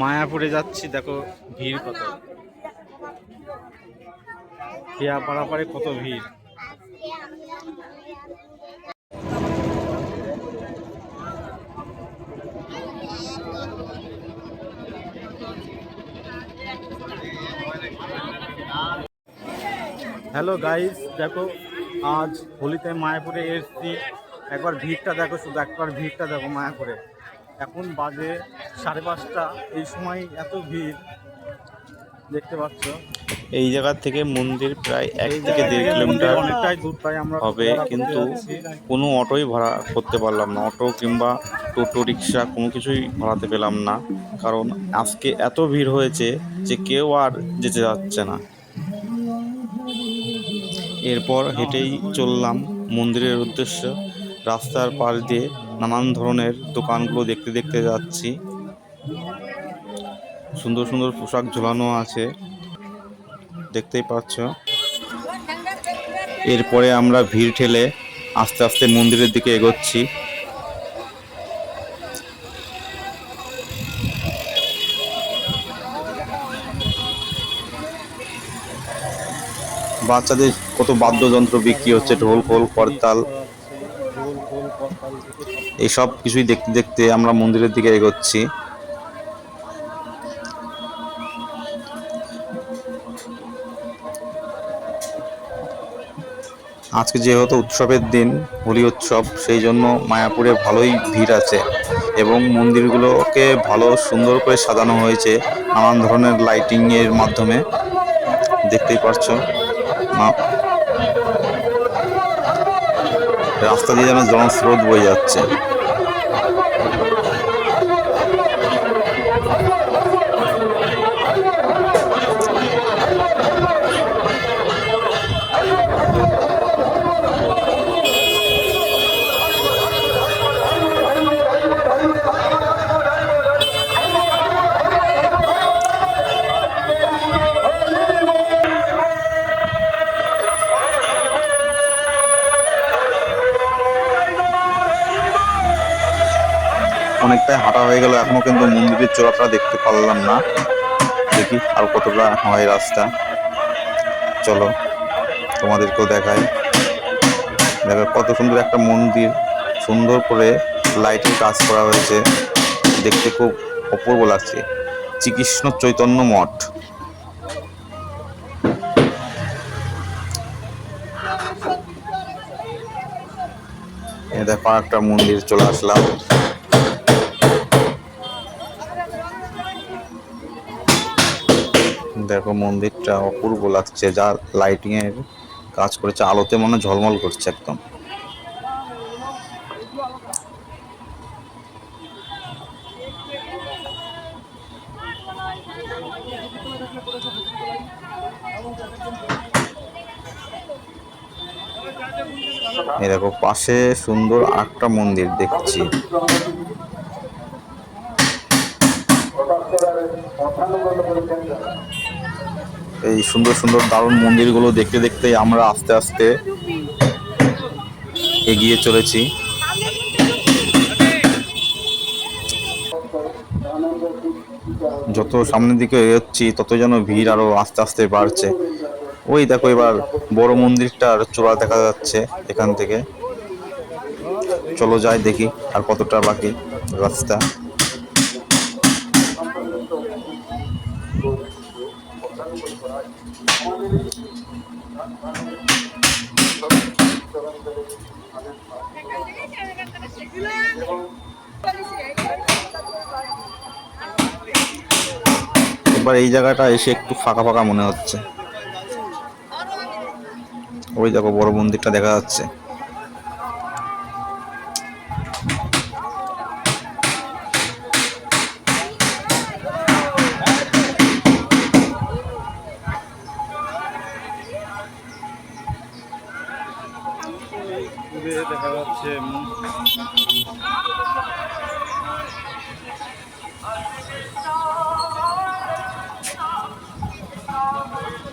মায়াপুরে যাচ্ছি, দেখো ভিড় কত। খেয়া পাড়াপাড়ে কত ভিড়। হ্যালো গাইস দেখো, আজ হোলিতে মায়াপুরে এসছি। একবার ভিড়টা দেখো, শুধু একবার ভিড়টা দেখো মায়াপুরে। এখন বাজে সাড়ে পাঁচটা। এই সময় এত ভিড় দেখতে পাচ্ছ। এই জায়গা থেকে মন্দির প্রায় এক থেকে দেড় কিলোমিটার হবে কিন্তু কোনো অটোই ভাড়া করতে পারলাম না। অটো কিংবা টোটো রিক্সা কোনো কিছুই ভাড়াতে পেলাম না। কারণ আজকে এত ভিড় হয়েছে যে কেউ আর যেতে যাচ্ছে না। এরপর হেঁটেই চললাম মন্দিরের উদ্দেশ্য। রাস্তার পাশ দিয়ে নানান ধরনের দোকানগুলো দেখতে দেখতে যাচ্ছি। সুন্দর সুন্দর পোশাক ঝোলানো আছে। দেখতেই পাচ্ছ। এরপরে আমরা ভিড় ঠেলে আস্তে আস্তে মন্দিরের দিকে এগোচ্ছি। বাচ্চাদের কত বাদ্যযন্ত্র বিক্রি হচ্ছে, ঢোল খোল করতাল থেকে সব কিছুই দেখতে দেখতে আমরা মন্দিরের দিকে এগোচ্ছি। আজকে যেহেতু উৎসবের দিন, হোলি উৎসব, সেই জন্য মায়াপুরে ভালোই ভিড় আছে এবং মন্দিরগুলোকে ভালো সুন্দর করে সাজানো হয়েছে নানান ধরনের লাইটিংয়ের মাধ্যমে। দেখতেই পারছ রাস্তা দিয়ে যেন জনস্রোত বয়ে যাচ্ছে। অনেকটাই হাঁটা হয়ে গেল। এখনও কিন্তু মন্দিরের চূড়াটা দেখতে পারলাম না। দেখি আর কতটা হয় রাস্তা। চলো, তোমাদেরকেও দেখাই। দেখো, কত সুন্দর একটা মন্দির। সুন্দর করে লাইটের কাজ করা হয়েছে। দেখতে খুব অপূর্ব লাগছে। শ্রীকৃষ্ণ চৈতন্য মঠ। দেখো একটা মন্দির চলে আসলাম। দেখো মন্দিরটা অপূর্ব লাগছে, যা লাইটিং এর কাজ করেছে, আলোতে মনে ঝলমল করছে একদম। এই দেখো, পাশে সুন্দর আটটা মন্দির দেখছি। এই সুন্দর সুন্দর দারুণ মন্দিরগুলো দেখতে দেখতে আমরা আস্তে আস্তে এগিয়ে চলেছি। যত সামনের দিকে এগোচ্ছি, তত যেন ভিড় আরও আস্তে আস্তে বাড়ছে। ওই দেখো এবার বড় মন্দিরটার চূড়া দেখা যাচ্ছে এখান থেকে। চলো যাই দেখি আর কতটা বাকি রাস্তা। এবার এই জায়গাটা এসে একটু ফাঁকা ফাঁকা মনে হচ্ছে। ওই দেখো বড় মন্দিরটা দেখা যাচ্ছে।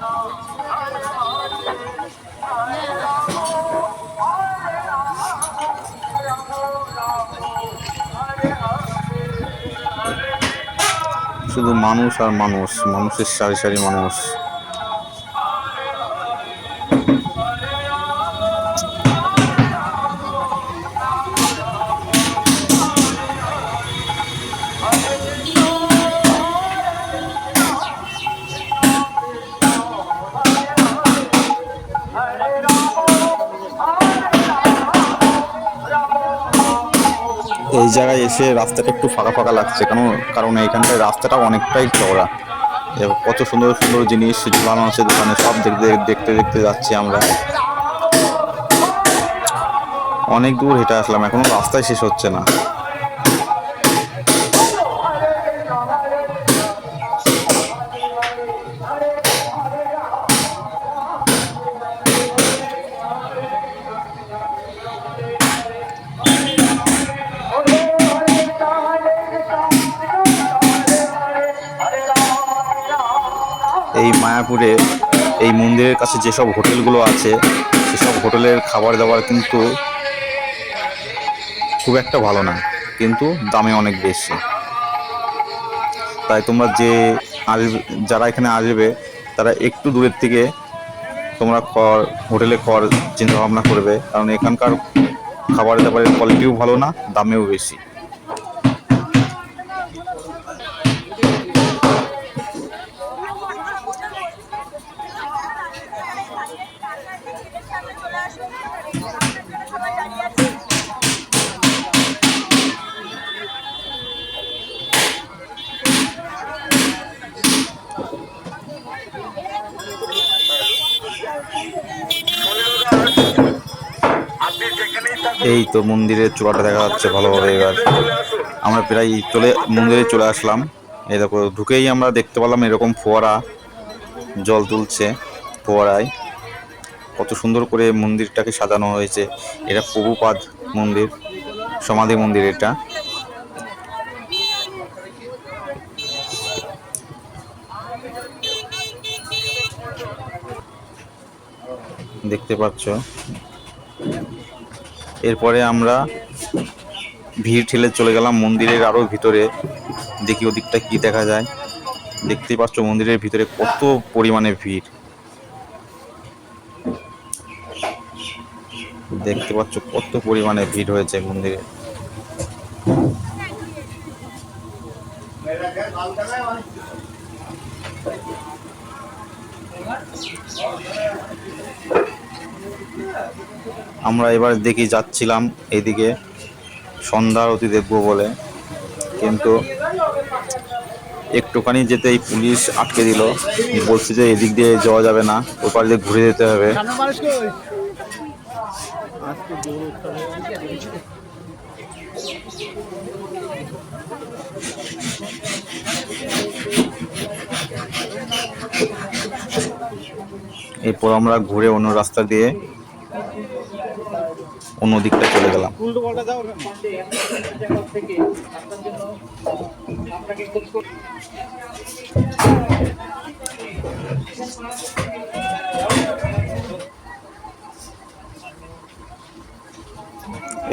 শুধু মানুষ আর মানুষ মানুষের সারি সারি মানুষ। জায়গায় এসে রাস্তাটা একটু ফাঁকা ফাঁকা লাগছে, কেন? কারণ এখানটায় রাস্তাটা অনেকটাই চওড়া। কত সুন্দর সুন্দর জিনিস ঝুলানো আছে দোকানে, সব দেখতে দেখতে দেখতে যাচ্ছি আমরা। অনেক দূর হেঁটে আসলাম, এখনও রাস্তায় শেষ হচ্ছে না। মায়াপুরে এই মন্দিরের কাছে যেসব হোটেলগুলো আছে, সেসব হোটেলের খাবার দাবার কিন্তু খুব একটা ভালো না, কিন্তু দামে অনেক বেশি। তাই তোমরা যে আসবে, যারা এখানে আসবে, তারা একটু দূরের থেকে তোমরা খর হোটেলে খর চিন্তা ভাবনা করবে, কারণ এখানকার খাবার দাবারের কোয়ালিটিও ভালো না, দামেও বেশি। এই তো মন্দিরের চূড়াটা দেখা যাচ্ছে ভালোভাবে এবার। আমরা প্রায় চলে, মন্দিরে চলে আসলাম। এই দেখো, ঢুকেই আমরা দেখতে পেলাম এরকম ফোয়ারা, জল তুলছে ফোয়ারায়। কত সুন্দর করে মন্দিরটাকে সাজানো হয়েছে। এটা প্রভুপাদ মন্দির, সমাধি মন্দির এটা। দেখতে পাচ্ছ? এরপরে আমরা ভিড় ঠেলে চলে গেলাম মন্দিরের আরও ভিতরে। দেখি ওদিকটা কি দেখা যায়। দেখতেই পাচ্ছ মন্দিরের ভিতরে কত পরিমাণে ভিড়। দেখতে পাচ্ছ কত পরিমাণে ভিড় হয়েছে মন্দিরে। আমরা এবার দেখি যাচ্ছিলাম এদিকে সন্ধ্যা আরতি দেখব বলে। কিন্তু একটুখানি যেতেই পুলিশ আটকে দিল। বলছে যে এদিক দিয়ে যাওয়া যাবে না, ওপার দিয়ে ঘুরে যেতে হবে। এরপর আমরা ঘুরে অন্য রাস্তা দিয়ে অন্য দিকটা চলে গেলাম।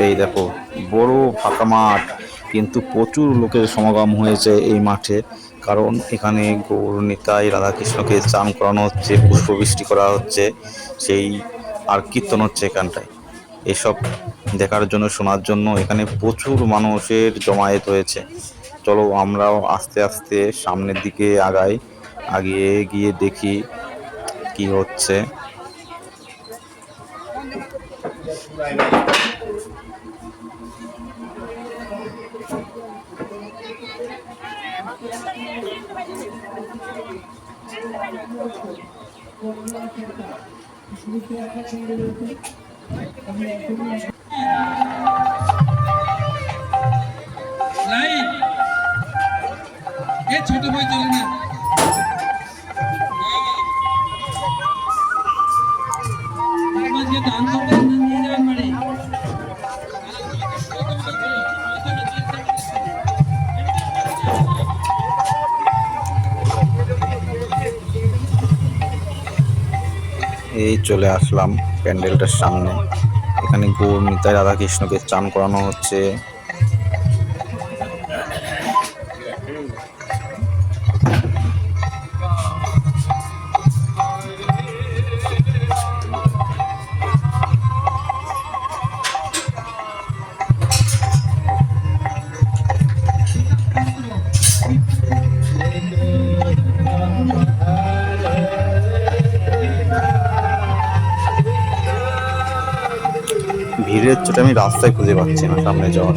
এই দেখো বড় ফাঁকা মাঠ কিন্তু প্রচুর লোকের সমাগম হয়েছে এই মাঠে কারণ এখানে গৌর নিতাই রাধাকৃষ্ণকে চান করানো হচ্ছে পুষ্পবৃষ্টি করা হচ্ছে সেই আর কীর্তন হচ্ছে এখানটায়। এসব দেখার জন্য, শোনার জন্য এখানে প্রচুর মানুষের জমায়েত হয়েছে। চলো আমরাও আস্তে আস্তে সামনের দিকে আগাই, আগিয়ে গিয়ে দেখি কি হচ্ছে। লাইট এ ছোট বই চলে না এই চলে আসলাম প্যান্ডেলটার সামনে। এখানে গৌর নিতাই রাধাকৃষ্ণকে চান করানো হচ্ছে। ভিড়ের চোটে আমি রাস্তায় খুঁজে পাচ্ছি না সামনে যাওয়ার।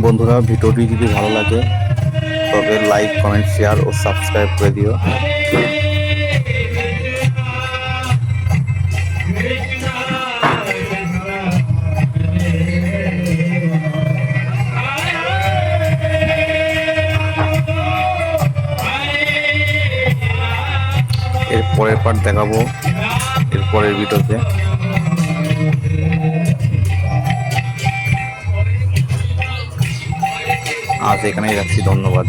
বন্ধুরা, ভিডিওটি যদি ভালো লাগে, তবে লাইক কমেন্ট শেয়ার ও সাবস্ক্রাইব করে দিও। এর পরের পার্ট দেখাবো, এর পরের ভিডিওতে আজ এখানেই রাখছি ধন্যবাদ।